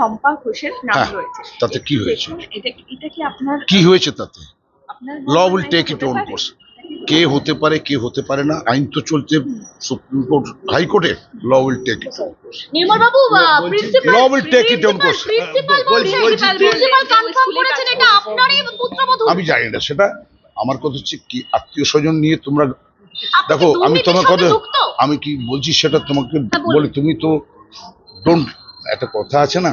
শম্পা ঘোষের নাম হ্যাঁ, রয়েছে তাতে কি হয়েছে? দেখুন, এটা কি- এটা কি আপনার কি হয়েছে তাতে আপনার ল মনে উইল হয় টেক হতে ইট ওন পারে? কোর্স কে হতে পারে কে হতে পারে না আইন তো চলছে সুপ্রিম কোর্ট হাইকোর্টে law will take it on course Nirmal Babu principal Law will take it on course. Principal বলছি, বলছি, প্রিন্সিপাল কনফার্ম করেছেন এটা আপনারই পুত্রবধূ আমি জানি না সেটা আমার কথা হচ্ছে কি আত্মীয় স্বজন নিয়ে তোমরা আপনি দেখো আমি তোমার সাথে কথা যুক্ত? আমি কি বলছি সেটা তোমাকে হ্যাঁ, বলুন। বলে তুমি তো ডোন্ট একটা কথা আছে না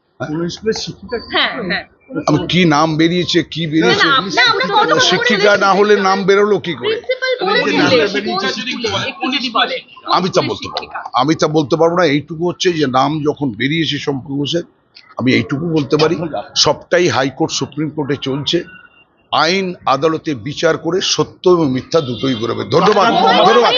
হ্যাঁ? হ্যাঁ আমি কি নাম বেরিয়েছে কি বেরিয়েছে না, না, আমরা কোনো খবর শিক্ষিকা না হলে নাম বেরোলো কি করে? আমি তা বলতে পারব না। আমি তা বলতে পারব না। এইটুকু হচ্ছে যে নাম যখন বেরিয়েছে শম্পু ঘোষের আমি এইটুকু বলতে পারি সবটাই হাইকোর্ট সুপ্রিম কোর্টে চলছে। আইন আদালতে বিচার করে সত্য এবং মিথ্যা দুটোই বেরোবে ধন্যবাদ। ধন্যবাদ।